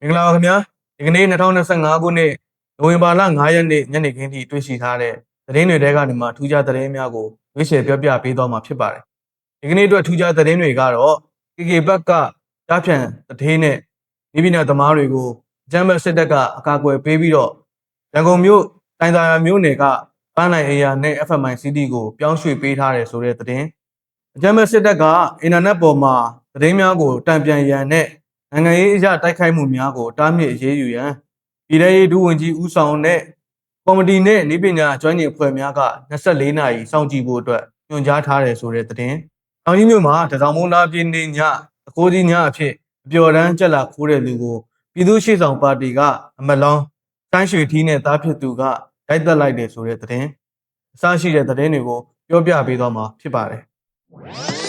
မင်္ဂလာပါခင်ဗျာဒီကနေ့2025ခုနှစ်နိုဝင်ဘာလ9ရက်နေ့ညနေခင်းထိတွေ့ရှိထားတဲ့သတင်းတွေတဲကနေမှထူးခြားသတင်းများကိုရွေးချယ်ပြောပြပေးသွားမှာဖြစ်ပါတယ်ဒီကနေ့အတွက်ထူးခြားသတင်းတွေကတော့ KK ဘက်ကကြားဖြန့်သတင်းနဲ့ဒီပညာသမားတွေကိုဂျမ်ဘတ်စစ်တပ်ကအကာအကွယ်ပေးပြီးတော့ရန်ကုန်မြို့တိုင်သာယာမြို့နယ်ကပန်းနိုင်အေယာနဲ့ FMI CD ကိုပြောင်းရွှေ့ပေးထားတယ်ဆိုတဲ့သတင်းအကြမ်းမဲ့စစ်တပ်ကအင်တာနက်ပေါ်မှာသတင်းများကိုတံပြန်ရန်နဲ့ နိုင်ငံရေးအရာတိုက်ခိုက်မှုများကိုတားမြစ်အရေးယူရန်ပြည်ထရေးဒုဝန်ကြီးဦးဆောင်တဲ့ကော်မတီနဲ့နေပညာကျွမ်းကျင်အဖွဲ့များက24နာရီစောင့်ကြည့်ဖို့အတွက်ညွှန်ကြားထားတယ်ဆိုတဲ့သတင်း။တောင်ကြီးမြို့မှာတစောင်းမုန်းသားပြင်းနေညအကိုကြီးညအဖြစ်အပျော်တမ်းကြက်လာခိုးတဲ့လူကိုပြည်သူ့ရှေ့ဆောင်ပါတီကအမလောင်းတိုင်းရွှေထီးနဲ့တားဖြစ်သူကတိုက်သက်လိုက်တယ်ဆိုတဲ့သတင်း။အစရှိတဲ့သတင်းတွေကိုပြောပြပေးသွားမှာဖြစ်ပါတယ်။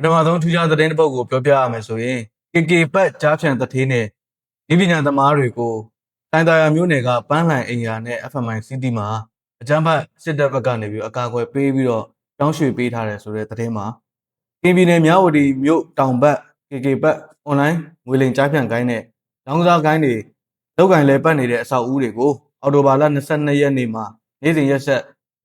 ပထမဆုံးထူးခြားသတင်းတစ်ပုဒ်ကိုပြောပြရမယ်ဆိုရင် KK ပတ်ကြားဖြန့်သထေးနဲ့ဒီပညာသမားတွေကိုတိုင်တာယာမျိုးနယ်ကပန်းလှန်အိမ်ယာနဲ့ FMI CD မှာအကြမ်းဖက်စစ်တပ်ဘက်ကနေပြီးအကာအကွယ်ပေးပြီးတော့တောင်းရွှေ့ပေးထားတယ်ဆိုတဲ့သတင်းမှာကင်ပြည်နယ်မြဝတီမြို့တောင်ဘက် KK ဘက် online ငွေလိမ်ကြားဖြန့်ကိုင်းနဲ့လောင်းကစားကိုင်းတွေလောက်ကင်လဲပတ်နေတဲ့အဆောက်အဦတွေကိုအော်တိုဘာလ22ရက်နေ့မှာနေ့စဉ်ရက်ဆက်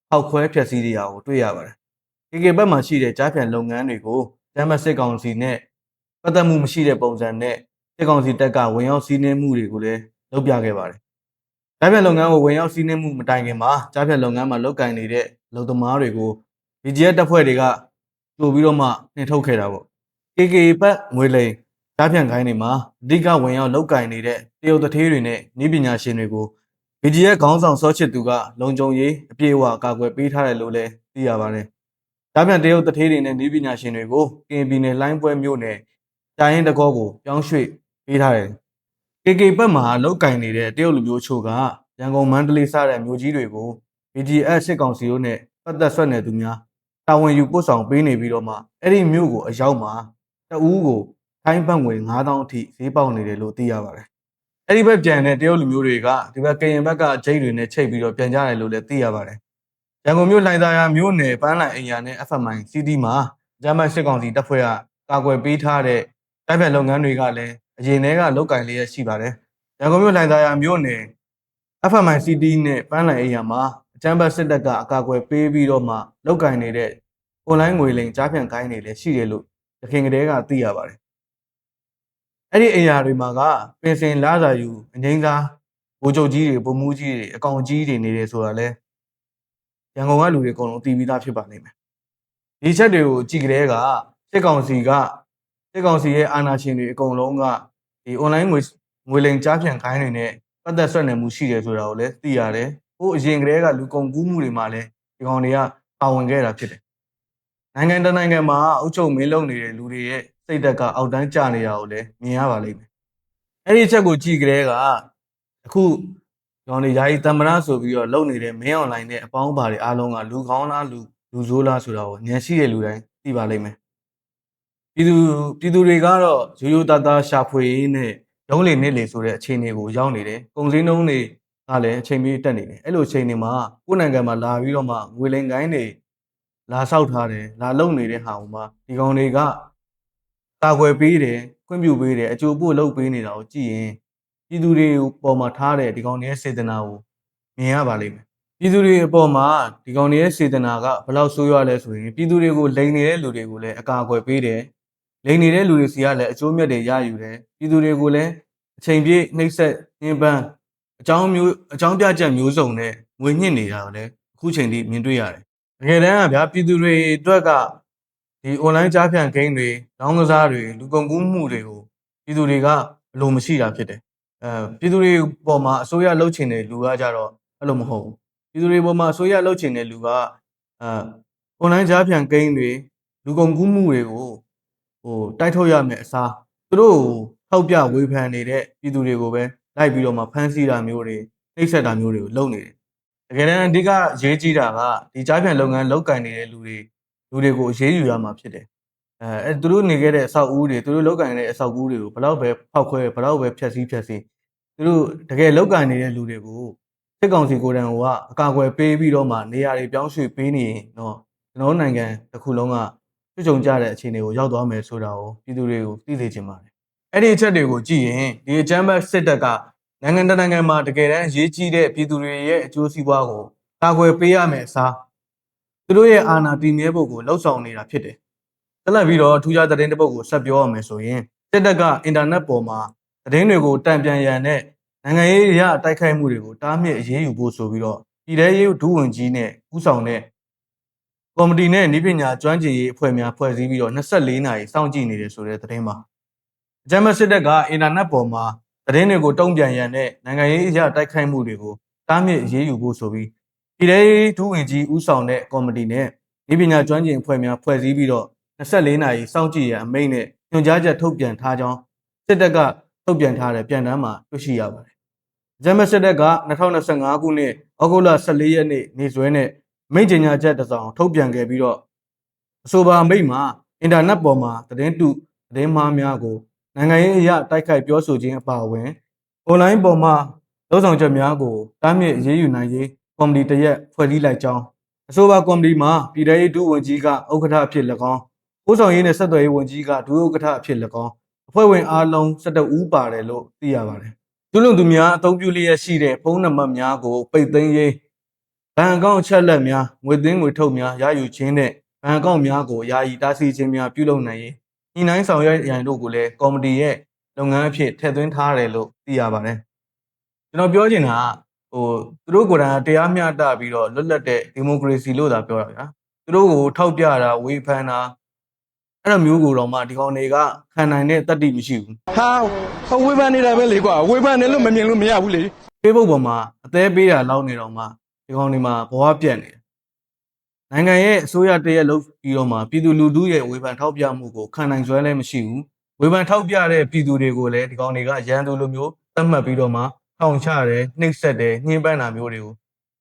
ဖောက်ခွဲဖျက်ဆီးနေတာကိုတွေ့ရပါတယ်။ KK ဘက်မှာရှိတဲ့ကြားဖြန့်လုပ်ငန်းတွေကို ကျမ်းမစစ်ကောင်စီနဲ့ပတ်သက်မှုမရှိတဲ့ပုံစံနဲ့စစ်ကောင်စီတပ်ကဝင်ရောက်စီးနင်းမှုတွေကိုလည်းလုပ်ပြခဲ့ပါတယ်။ကြားဖြန့်လုပ်ငန်းကိုဝင်ရောက်စီးနင်းမှုမတိုင်ခင်မှာကြားဖြန့်လုပ်ငန်းမှာလုပ်ကင်နေတဲ့လုပ်သမားတွေကို BGF တပ်ဖွဲ့တွေကကြိုပြီးတော့မှနှင်ထုတ်ခဲ့တာပေါ့။ KK ပတ်ငွေလိန်ကြားဖြန့်ခိုင်းတွေမှာအဓိကဝင်ရောက်လုပ်ကင်နေတဲ့တရုတ်တထေးတွေနဲ့ဤပညာရှင်တွေကို BGF ခေါင်းဆောင်စောချစ်သူကလုံခြုံရေးအပြည့်အဝကာကွယ်ပေးထားတယ်လို့လည်းသိရပါတယ်။ ဒါပြန်တရုတ်တထေးတွေနဲ့ဤပညာရှင်တွေကိုကင်ပြည်နယ်လိုင်းပွဲမြို့နယ်တာရင်တကောကိုပြောင်းရွှေ့ပေးထားတယ်။ KK ဘက်မှာလောက်ကင်နေတဲ့တရုတ်လူမျိုးချို့ကရန်ကုန်မန္တလေးစတဲ့မြို့ကြီးတွေကို BGF စစ်ကောင်စီတို့နဲ့ပတ်သက်ဆွတ်နေသူများတာဝန်ယူပို့ဆောင်ပေးနေပြီးတော့မှအဲ့ဒီမြို့ကိုအရောက်မှာတအူးကိုထိုင်းဘတ်ငွေ9000အထိဈေးပေါက်နေတယ်လို့သိရပါတယ်။အဲ့ဒီဘက်ပြန်တဲ့တရုတ်လူမျိုးတွေကဒီဘက်ကရင်ဘက်ကဂျိတ်တွေနဲ့ချိတ်ပြီးတော့ပြန်ကြတယ်လို့လည်းသိရပါတယ်။ ရန်ကုန်မြို့လှိုင်သာယာမြို့နယ်ပန်းလိုင်အိမ်ယာနဲ့ FMI CD မှာဂျမတ်စစ်ကောင်စီတပ်ဖွဲ့ကကာကွယ်ပေးထားတဲ့တိုက်ဖြတ်လုပ်ငန်းတွေကလည်းအရင်တည်းကလုတ်ကင်လျက်ရှိပါတယ်။ရန်ကုန်မြို့လှိုင်သာယာမြို့နယ် FMI CD နဲ့ပန်းလိုင်အိမ်ယာမှာအကြမ်းဖက်စစ်တပ်ကအကာအကွယ်ပေးပြီးတော့မှလုတ်ကင်နေတဲ့ online ငွေလိမ်ကြားဖြန့်ကိုင်းတွေလည်းရှိတယ်လို့တခင်ကတည်းကသိရပါတယ်။အဲ့ဒီအိမ်ယာတွေမှာကပင်စင်လာစာယူအငိမ့်သားဘိုးချုပ်ကြီးတွေဗိုလ်မှူးကြီးတွေအကောင်ကြီးတွေနေတယ်ဆိုတာလဲ ရန်ကုန်ကလူတွေအကုန်လုံးသိပြီးသားဖြစ်ပါလိမ့်မယ်။ဒီချက်တွေကိုကြည့်ကြတဲ့ကစစ်ကောင်စီကစစ်ကောင်စီရဲ့အာဏာရှင်တွေအကုန်လုံးကဒီ online ငွေငွေလိမ်ကြားဖြန့်ခိုင်းတွေနဲ့ပတ်သက်ဆက်နွယ်မှုရှိတယ်ဆိုတာကိုလည်းသိရတယ်။ဟိုအရင်ကတည်းကလူကုန်ကူးမှုတွေမှာလည်းဒီကောင်တွေကပါဝင်ခဲ့တာဖြစ်တယ်။နိုင်ငံတနိုင်ငံမှာအုပ်ချုပ်မင်းလုပ်နေတဲ့လူတွေရဲ့စိတ်ဓာတ်ကအောက်တန်းကျနေတာကိုလည်းမြင်ရပါလိမ့်မယ်။အဲ့ဒီချက်ကိုကြည့်ကြတဲ့ကအခု ကျွန်တော်နေယာယီတမ္မရဆိုပြီးတော့လုပ်နေတဲ့မင်းအွန်လိုင်းနဲ့အပေါင်းပါတွေအားလုံးကလူကောင်းလားလူလူဆိုးလားဆိုတာကိုဉာဏ်ရှိတဲ့လူတိုင်းသိပါလိမ့်မယ်ပြည်သူပြည်သူတွေကတော့ရိုးရိုးသားသားရှာဖွေရင်းနဲ့ရုံးလေနေလေဆိုတဲ့အခြေအနေကိုရောက်နေတယ်ကုန်စည်နှုန်းတွေကလည်းအချိန်မီတက်နေတယ်အဲ့လိုအချိန်တွေမှာကိုယ်နိုင်ငံမှာလာပြီးတော့မှငွေလိမ်ကိုင်းတွေလာဆောက်ထားတယ်လာလုံနေတဲ့ဟာဟိုမှာဒီကောင်တွေကကာကွယ်ပေးတယ်ခွင့်ပြုပေးတယ်အကျိုးပို့လုပ်ပေးနေတာကိုကြည့်ရင် ပြည်သူတွေပေါ်မှာထားတဲ့ဒီကောင်တွေရဲ့စေတနာကိုမြင်ရပါလိမ့်မယ်ပြည်သူတွေအပေါ်မှာဒီကောင်တွေရဲ့စေတနာကဘယ်လောက်ဆိုးရွားလဲဆိုရင်ပြည်သူတွေကိုလိန်နေတဲ့လူတွေကိုလည်းအကာအကွယ်ပေးတယ်လိန်နေတဲ့လူတွေစီကလည်းအကျိုးမြတ်တွေရယူတယ်ပြည်သူတွေကိုလည်းအချိန်ပြည့်နှိပ်စက်ညှဉ်းပန်းအကြောင်းမျိုးအကြောင်းပြချက်မျိုးစုံနဲ့ငွေညှစ်နေတာကိုလည်းအခုချိန်ထိမြင်တွေ့ရတယ်တကယ်တမ်းကဗျာပြည်သူတွေအတွက်ကဒီ online ကြားဖြန့်ဂိမ်းတွေလောင်းကစားတွေလူကုန်ကူးမှုတွေကိုပြည်သူတွေကဘလို့မရှိတာဖြစ်တယ် အဲပြည်သူတွေပေါ်မှာအစိုးရလှုပ်ချင်တဲ့လူကကြတော့အဲ့လိုမဟုတ်ဘူးပြည်သူတွေပေါ်မှာအစိုးရလှုပ်ချင်တဲ့လူကအဲ online ကြားဖြန့်ဂိမ်းတွေလူကုန်ကူးမှုတွေကိုဟိုတိုက်ထုတ်ရမယ်အစားသူတို့ထောက်ပြဝေဖန်နေတဲ့ပြည်သူတွေကိုပဲလိုက်ပြီးတော့မှဖမ်းဆီးတာမျိုးတွေနှိပ်စက်တာမျိုးတွေကိုလုပ်နေတယ်တကယ်တမ်းအဓိကရေးကြီးတာကဒီကြားဖြန့်လုပ်ငန်းလုပ်ကင်နေတဲ့လူတွေလူတွေကိုအရေးယူရမှာဖြစ်တယ်အဲအဲသူတို့နေခဲ့တဲ့အဆောက်အဦတွေသူတို့လောက်ကင်တဲ့အဆောက်အဦတွေကိုဘလောက်ပဲဖောက်ခွဲဘလောက်ပဲဖျက်ဆီးဖျက်ဆီး သူတို့တကယ်လောက်ကင်နေတဲ့လူတွေကိုစစ်ကောင်စီကိုယ်တိုင်ကအကာအကွယ်ပေးပြီးတော့မှနေရာတွေပြောင်းရွှေ့ပေးနေရင်တော့ကျွန်တော်နိုင်ငံတစ်ခုလုံးကပြည့်စုံကြတဲ့အခြေအနေကိုရောက်သွားမယ်ဆိုတာကိုပြည်သူတွေကိုသိစေချင်ပါတယ်အဲ့ဒီအချက်တွေကိုကြည့်ရင်ဒီအကြမ်းဖက်စစ်တပ်ကနိုင်ငံတစ်နိုင်ငံမှာတကယ်တမ်းရေးကြီးတဲ့ပြည်သူတွေရဲ့အကျိုးစီးပွားကိုကာကွယ်ပေးရမယ်အစားသူတို့ရဲ့အာဏာတည်မြဲဖို့ကိုလှုံ့ဆော်နေတာဖြစ်တယ်ဆက်လက်ပြီးတော့ထူးခြားသတင်းတစ်ပုဒ်ကိုဆက်ပြောရမယ်ဆိုရင်စစ်တပ်ကအင်တာနက်ပေါ်မှာ သတင်းတွေကိုတံပြန်ရန်နဲ့နိုင်ငံရေးအရတိုက်ခိုက်မှုတွေကိုတားမြစ်အရေးယူဖို့ဆိုပြီးတော့ပြည်ထရေးဒုဝန်ကြီးနဲ့ဥဆောင်တဲ့ကော်မတီနဲ့ဤပညာကျွမ်းကျင်ရေးအဖွဲ့များဖွဲ့စည်းပြီးတော့24နာရီစောင့်ကြည့်နေတယ်ဆိုတဲ့သတင်းပါအကြမ်းဖက်စစ်တပ်ကအင်တာနက်ပေါ်မှာသတင်းတွေကိုတုံ့ပြန်ရန်နဲ့နိုင်ငံရေးအရတိုက်ခိုက်မှုတွေကိုတားမြစ်အရေးယူဖို့ဆိုပြီးပြည်ထောင်ဒုဝင်ကြီးဦးဆောင်တဲ့ကော်မတီနဲ့ဤပညာကျွမ်းကျင်အဖွဲ့များဖွဲ့စည်းပြီးတော့24နာရီစောင့်ကြည့်ရန်အမိန့်နဲ့ညွှန်ကြားချက်ထုတ်ပြန်ထားကြောင်းစစ်တပ်က ထုတ်ပြန်ထားတဲ့ပြန်တမ်းမှာတွေ့ရှိရပါတယ်အကြမ်းဖက်စစ်တပ်က2025ခုနှစ်ဩဂုတ်လ14ရက်နေ့နေ့စွဲနဲ့မိန့်ကြေညာချက်တစ်စောင်ထုတ်ပြန်ခဲ့ပြီးတော့အဆိုပါမိန့်မှာအင်တာနက်ပေါ်မှာသတင်းတုသတင်းမှားများကိုနိုင်ငံရေးအရတိုက်ခိုက်ပြောဆိုခြင်းအပါအဝင်အွန်လိုင်းပေါ်မှာလုံဆောင်ချက်များကိုတားမြစ်အရေးယူနိုင်ရေးကော်မတီတစ်ရက်ဖွဲ့စည်းလိုက်ကြောင်းအဆိုပါကော်မတီမှာပြည်ထောင်စုဝန်ကြီးကဥက္ကဋ္ဌအဖြစ်၎င်းဥဆောင်ရေးနဲ့ဆက်သွယ်ရေးဝန်ကြီးကဒုဥက္ကဋ္ဌအဖြစ်၎င်း အဖွဲ့ဝင်အားလုံး12ဦးပါတယ်လို့သိရပါတယ်သူလုံသူများအသုံးပြုလျက်ရှိတဲ့ဖုန်းနံပါတ်များကိုပိတ်သိမ်းရေးဘဏ်အကောင့်အချက်လက်များငွေသွင်းငွေထုတ်များရယူခြင်းနဲ့ဘဏ်အကောင့်များကိုယာယီတားဆီးခြင်းများပြုလုပ်နိုင်ရေးညှိနှိုင်းဆောင်ရွက်ရန်တို့ကိုလည်းကော်မတီရဲ့လုပ်ငန်းအဖြစ်ထည့်သွင်းထားတယ်လို့သိရပါတယ်ကျွန်တော်ပြောချင်တာကဟိုသူတို့ကိုယ်တိုင်ကတရားမျှတပြီးတော့လွတ်လပ်တဲ့ဒီမိုကရေစီလို့သာပြောရဗျာသူတို့ကိုထောက်ပြတာဝေဖန်တာ အဲ့လိုမျိုးကိုတော့မှဒီကောင်တွေကခံနိုင်တဲ့တတ္တိမရှိဘူးဟာဟိုဝေဖန်နေတာပဲလေကွာဝေဖန်တယ်လို့မမြင်လို့မရဘူးလေ Facebook ပေါ်မှာအသေးပေးတာလောက်နေတော့မှဒီကောင်တွေမှာဘဝပြတ်နေတယ်။နိုင်ငံရဲ့အစိုးရတရက်လုပ်ပြီးတော့မှပြည်သူလူထုရဲ့ဝေဖန်ထောက်ပြမှုကိုခံနိုင်စွမ်းလည်းမရှိဘူး။ဝေဖန်ထောက်ပြတဲ့ပြည်သူတွေကိုလည်းဒီကောင်တွေကရန်သူလိုမျိုးသတ်မှတ်ပြီးတော့မှထောင်ချတယ်နှိပ်စက်တယ်ညှဉ်းပန်းတာမျိုးတွေကို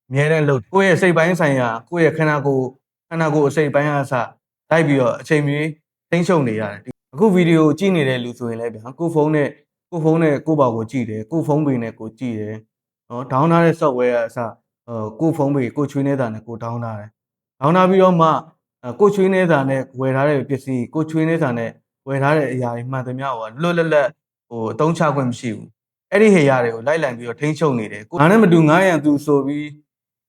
အများနဲ့လုပ်ကိုယ့်ရဲ့စိတ်ပိုင်းဆိုင်ရာကိုယ့်ရဲ့ခန္ဓာကိုယ်ခန္ဓာကိုယ်အစိတ်ပိုင်းအစလိုက်ပြီးတော့အချိန်မီ သိမ့်ရှုံနေရတယ်။အခုဗီဒီယိုကြည့်နေတဲ့လူဆိုရင်လည်းဗျာကိုယ့်ဖုန်းနဲ့ကိုယ့်ဖုန်းနဲ့ကိုယ့်ဘာကိုကြည့်တယ်ကိုယ့်ဖုန်းပေနဲ့ကိုကြည့်တယ်နော်ဒေါင်းထားတဲ့ software ကအစဟိုကိုဖုန်းပေကိုချွေးနေတာနဲ့ကိုဒေါင်းထားတယ်ဒေါင်းထားပြီးတော့မှအဲကိုချွေးနေတာနဲ့ဝယ်ထားတဲ့ပစ္စည်းကိုချွေးနေတာနဲ့ဝယ်ထားတဲ့အရာတွေမှန်သမျှဟိုလွတ်လပ်လပ်ဟိုအသုံးချခွင့်မရှိဘူးအဲ့ဒီဟေရာတွေကိုလိုက်လံပြီးတော့ထိန်းချုပ်နေတယ်ကိုငါနဲ့မတူငါရန်သူဆိုပြီး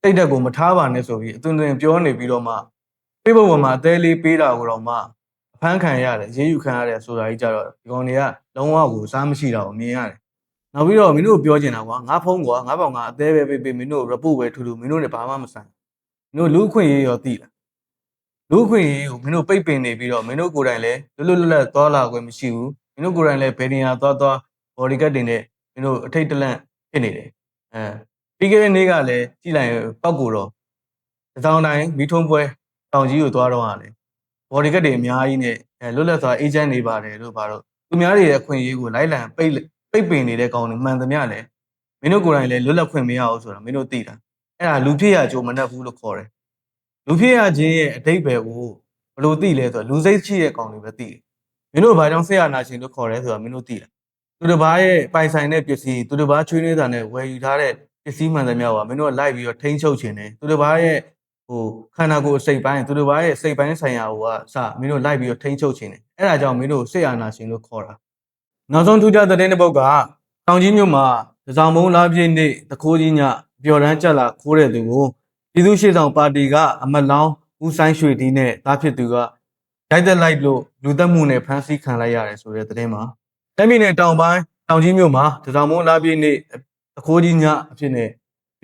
တိတ်တက်ကိုမထားပါနဲ့ဆိုပြီးအသွင်သွင်ပြောနေပြီးတော့မှ Facebook ပေါ်မှာအသေးလေးပေးတာကိုတော့မှအ ဖမ်းခံရတယ်ရေးယူခံရတယ်ဆိုတာကြီးကြတော့ဒီကောင်တွေကလုံးဝကိုစားမရှိတာကိုမြင်ရတယ်နောက်ပြီးတော့မင်းတို့ပြောချင်တာကွာငါဖုန်းကွာငါပေါ့ငါအသေးပဲပေးပေးမင်းတို့ report ပဲထူထူမင်းတို့လည်းဘာမှမဆိုင်မင်းတို့လူအခွင့်ရေးရောသိလားလူအခွင့်ရေးကိုမင်းတို့ပိတ်ပင်နေပြီးတော့မင်းတို့ကိုယ်တိုင်လည်းလွတ်လွတ်လပ်လပ်သွားလာခွင့်မရှိဘူးမင်းတို့ကိုယ်တိုင်လည်းဘယ်နေရာသွားသွား body card တင်နဲ့မင်းတို့အထိတ်တလန့်ဖြစ်နေတယ်အဲပြီးခဲ့တဲ့နေ့ကလည်းကြည်လိုက်ရင်ပောက်ကိုတော့တစောင်းတိုင်းမိထုံးပွဲတောင်ကြီးကိုသွားတော့ရတယ် body card တွေအများကြီးနဲ့အဲလွတ်လပ်စွာ agent တွေပါတယ်လို့ပါတော့သူများတွေရဲ့အခွင့်အရေးကိုလိုက်လံပိတ်ပိတ်ပင်နေတဲ့ကောင်တွေမှန်သမျှလည်းမင်းတို့ကိုယ်တိုင်လည်းလွတ်လပ်ခွင့်မရအောင်ဆိုတာမင်းတို့သိတာအဲ့ဒါလူဖြစ်ရကြိုးမနှက်ဘူးလို့ခေါ်တယ်လူဖြစ်ရခြင်းရဲ့အတိတ်ပဲကိုဘယ်လိုသိလဲဆိုတော့လူစိတ်ရှိတဲ့ကောင်တွေပဲသိတယ်မင်းတို့ဘာကြောင့်ဆက်ရနာရှင်လို့ခေါ်တယ်ဆိုတာမင်းတို့သိလားသူတစ်ပါးရဲ့ပိုင်ဆိုင်တဲ့ပစ္စည်းသူတစ်ပါးချွေးနေတာနဲ့ဝယ်ယူထားတဲ့ပစ္စည်းမှန်သမျှကမင်းတို့ကလိုက်ပြီးတော့ထိန်းချုပ်ခြင်းတယ်သူတစ်ပါးရဲ့ ဟိုခန္ဓာကိုယ်စိတ်ပိုင်းသူတစ်ပါးရဲ့စိတ်ပိုင်းဆိုင်ရာဟိုကစမင်းတို့လိုက်ပြီးတော့ထိန်းချုပ်ခြင်းတယ်အဲ့ဒါကြောင့်မင်းတို့ဆက်ရနာရှင်လို့ခေါ်တာနောက်ဆုံးထူးခြားသတင်းတစ်ပုဒ်ကတောင်ကြီးမြို့မှာဒဇောင်မုံလားပြည့်နေ့တခိုးကြီးညပျော်တန်းကြက်လာခိုးတဲ့သူကိုပြည်သူ့ရှေ့ဆောင်ပါတီကအမတ်လောင်းဦးဆိုင်ရွှေဒီနဲ့တားဖြစ်သူကရိုက်သက်လိုက်လို့လူသက်မှုနဲ့ဖမ်းဆီးခံလိုက်ရတယ်ဆိုတဲ့သတင်းမှာတမ်းပြည်နယ်တောင်ပိုင်းတောင်ကြီးမြို့မှာဒဇောင်မုံလားပြည့်နေ့တခိုးကြီးညအဖြစ်နဲ့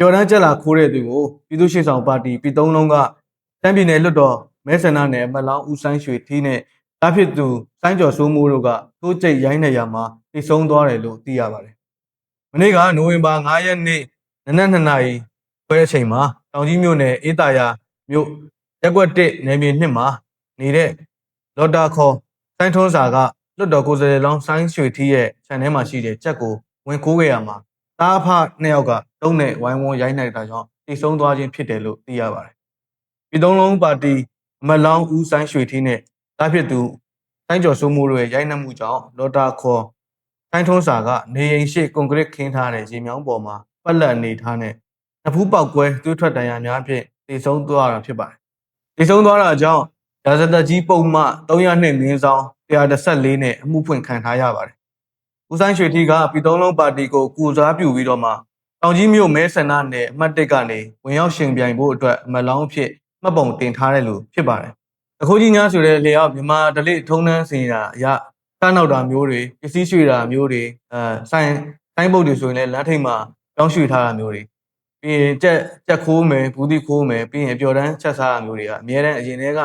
ပျော်တန်းကြက်လာခိုးတဲ့သူကိုပြည်သူ့ရှေ့ဆောင်ပါတီပြည်သုံးလုံးကတမ်းပြည်နယ်လွတ်တော်မဲဆန္ဒနယ်အမတ်လောင်းဦးဆိုင်ရွှေဒီနဲ့တားဖြစ်သူစိုင်းကျော်စိုးမိုးတို့ကထိုးကျိတ်ရိုင်းနေရမှာတိတ်ဆုံးသွားတယ်လို့သိရပါတယ်။မနေ့ကနိုဝင်ဘာ9ရက်နေ့နနက်2နာရီခွဲတဲ့အချိန်မှာတောင်ကြီးမြို့နယ်အေးတာယာမြို့ရက်ကွက်1နယ်မြေ1မှာနေတဲ့လော်တာခေါ်စိုင်းထွန်းစာကလွတ်တော်ကိုယ်စားလှယ်လောင်းစိုင်းရွှေထီးရဲ့ခြံထဲမှာရှိတဲ့ကြက်ကိုဝင်ကိုးခဲ့ရမှာတားအဖနှစ်ယောက်က တုံးနဲ့ဝိုင်းဝန်းရိုင်းနေတာကြောင့်တိတ်ဆုံးသွားခြင်းဖြစ်တယ်လို့သိရပါတယ်။ပြည်သုံးလုံးပါတီအမတ်လောင်းဦးစိုင်းရွှေထီးနဲ့တားဖြစ်သူတိုင်းကျော်စိုးမိုးတို့ရဲ့ရိုက်နှက်မှုကြောင့်လော်တာခေါ်တိုင်းထုံးစာကနေရင်ရှိကွန်ကရစ်ခင်းထားတဲ့ရေမြောင်းပေါ်မှာပတ်လက်အနေထားနဲ့နဖူးပေါက်ကွဲသွေးထွက်ဒဏ်ရာများဖြင့်တည်ဆုံးသွားတာဖြစ်ပါတယ်။တည်ဆုံးသွားတာကြောင့်ရာဇသက်ကြီးပုံမှ300နှစ်မင်းဆောင်114နဲ့အမှုဖွင့်ခံထားရပါတယ်။ဦးဆိုင်ရွှေထီကပြည်သုံးလုံးပါတီကိုကူစားပြုပြီးတော့မှ တောင်ကြီးမြို့မဲဆန္ဒနယ်အမှတ်1ကနေဝင်ရောက်ရှင်ပြိုင်ဖို့အတွက်အမတ်လောင်းအဖြစ်မှတ်ပုံတင်ထားတဲ့လူဖြစ်ပါတယ်။အခုကြီးညာဆိုတဲ့လေရောက်မြန်မာဒလိထုံးနှန်းစင်ရာအရတန်းနောက်တာမျိုးတွေပစ္စည်းရွှေတာမျိုးတွေအဲဆိုင်ဆိုင်ပုတ်တွေဆိုရင်လည်းလမ်းထိပ်မှာကြောင်းရွှေထားတာမျိုးတွေပြီးရင်ကြက်ကြက်ခိုးမယ်ဘူးတိခိုးမယ်ပြီးရင်အပျော်တန်းချက်စားတာမျိုးတွေကအများတန်းအရင်တည်းက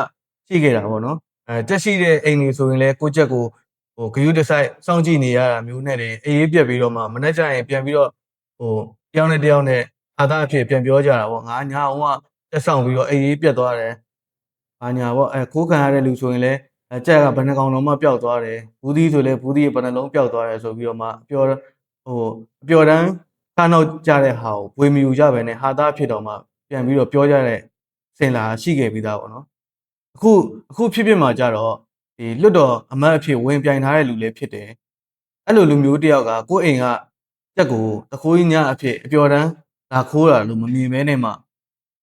ရှိခဲ့တာပေါ့နော်အဲကြက်ရှိတဲ့အိမ်တွေဆိုရင်လည်းကိုယ့်ကြက်ကိုဟိုဂယုတစိုက်စောင့်ကြည့်နေရတာမျိုးနဲ့တွေအေးအေးပြက်ပြီးတော့မှမနေ့ကျရင်ပြန်ပြီးတော့ဟို တယောက်နဲ့တယောက်နဲ့အာသာအဖြစ်ပြန်ပြောကြတာပေါ့ငါညာအောင်ကတက်ဆောင်ပြီးတော့အေးအေးပြက်သွားတယ်ဘာညာပေါ့အဲခိုးခံရတဲ့လူဆိုရင်လည်းအဲကြက်ကဘယ်နှကောင်တော့မှပျောက်သွားတယ်ဘူးသီးဆိုလည်းဘူးသီးရဲ့ဘယ်နှလုံးပျောက်သွားတယ်ဆိုပြီးတော့မှအပျော်ဟိုအပျော်တန်းခါနောက်ကြတဲ့ဟာကိုဝေမယူကြပဲနဲ့ဟာသားဖြစ်တော့မှပြန်ပြီးတော့ပြောကြတဲ့စင်လာရှိခဲ့ပြီးသားပေါ့နော်အခုအခုဖြစ်ဖြစ်မှာကြတော့ဒီလွတ်တော်အမတ်အဖြစ်ဝင်ပြိုင်ထားတဲ့လူလည်းဖြစ်တယ်အဲ့လိုလူမျိုးတစ်ယောက်ကကိုယ့်အိမ်က တက်ကိုတခိုးကြီးညအဖြစ်အပျော်တန်းလာခိုးတာလို့မမြင်မဲနဲ့မှ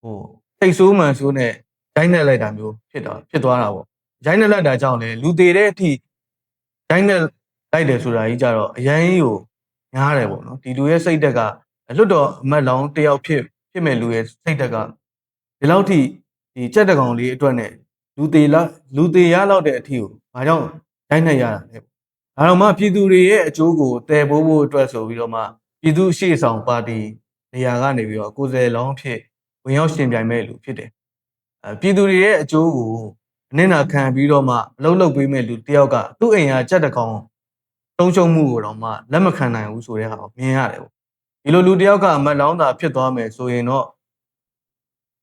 ဟိုစိတ်ဆိုးမှန်ဆိုးနဲ့ဂျိုင်းနဲ့လိုက်တာမျိုးဖြစ်တော့ဖြစ်သွားတာပေါ့ဂျိုင်းနဲ့လိုက်တာကြောင့်လေလူသေးတဲ့အထိဂျိုင်းနဲ့လိုက်တယ်ဆိုတာကြီးကြတော့အရင်ကြီးကိုများတယ်ပေါ့နော်ဒီလူရဲ့စိတ်တက်ကလွတ်တော်အမတ်လောင်းတယောက်ဖြစ်ဖြစ်မဲ့လူရဲ့စိတ်တက်ကဒီလောက်ထိဒီကြက်တကောင်လေးအတွက်နဲ့လူသေးလားလူသေးရလောက်တဲ့အထီကိုဘာကြောင့်တိုင်းနိုင်ရတာလဲ ဒါတော့မှပြည်သူတွေရဲ့အကျိုးကိုတည်ဖို့ဖို့အတွက်ဆိုပြီးတော့မှပြည်သူရှေ့ဆောင်ပါတီနေရာကနေပြီးတော့ကိုယ်စားလောင်းဖြစ်ဝင်ရောက်ရှင်ပြိုင်မဲ့လူဖြစ်တယ်အဲပြည်သူတွေရဲ့အကျိုးကိုအနစ်နာခံပြီးတော့မှအလုပ်လုပ်ပေးမဲ့လူတယောက်ကသူ့အိမ်ကကြက်တကောင်တုံးချုံမှုကိုတော့မှလက်မခံနိုင်ဘူးဆိုတဲ့ဟာကိုမြင်ရတယ်ပေါ့ဒီလိုလူတစ်ယောက်ကအမတ်လောင်းတာဖြစ်သွားမယ်ဆိုရင်တော့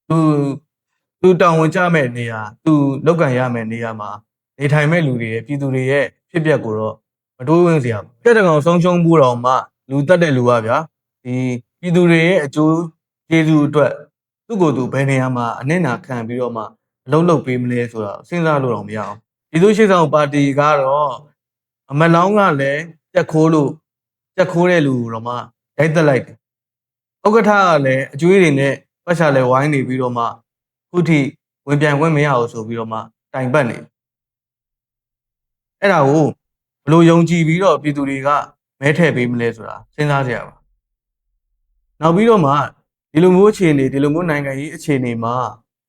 သူသူတောင်းဝင်ကြမဲ့နေရာသူလောက်ကန်ရမဲ့နေရာမှာနေထိုင်မဲ့လူတွေရဲ့ပြည်သူတွေရဲ့ ဖြစ်ပျက်ကိုတော့မတိုးဝင်စရာပြက်တကောင်ဆုံးရှုံးမှုတော့မှလူတက်တဲ့လူပါဗျာဒီပြည်သူတွေရဲ့အကျိုးကျေးဇူးအတွက်သူ့ကိုယ်သူဘယ်နေရာမှာအနစ်နာခံပြီးတော့မှအလုံးလုံးပေးမလဲဆိုတာစဉ်းစားလို့တော့မရအောင်ပြည်သူ့ရှေ့ဆောင်ပါတီကတော့အမလောင်းကလည်းတက်ခိုးလို့တက်ခိုးတဲ့လူတော့မှရိုက်တက်လိုက်တယ်။ဥက္ကဋ္ဌကလည်းအကျွေးတွေနဲ့ပတ်ချလဲဝိုင်းနေပြီးတော့မှခုထိဝင်ပြန်ခွင့်မရအောင်ဆိုပြီးတော့မှတိုင်ပတ်နေ။ အဲ့ဒါကိုဘလို့ယုံကြည်ပြီးတော့ပြည်သူတွေကမဲထည့်ပေးမလဲဆိုတာစဉ်းစားကြရပါ။နောက်ပြီးတော့မှဒီလိုမျိုးအခြေအနေဒီလိုမျိုးနိုင်ငံရေးအခြေအနေမှာ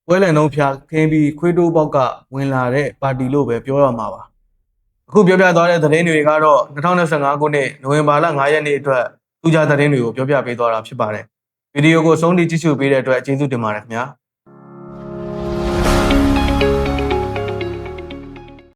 ပွဲလန်တော့ဖျားခင်းပြီးခွေးတိုးပေါက်ကဝင်လာတဲ့ပါတီလို့ပဲပြောရမှာပါ။အခုပြောပြသွားတဲ့သတင်းတွေကတော့2025ခုနှစ်နိုဝင်ဘာလ9ရက်နေ့အတွက်ထူးခြားသတင်းတွေကိုပြောပြပေးသွားတာဖြစ်ပါတယ်။ဗီဒီယိုကိုဆုံးထိကြည့်ရှုပေးတဲ့အတွက်ကျေးဇူးတင်ပါတယ်ခင်ဗျာ။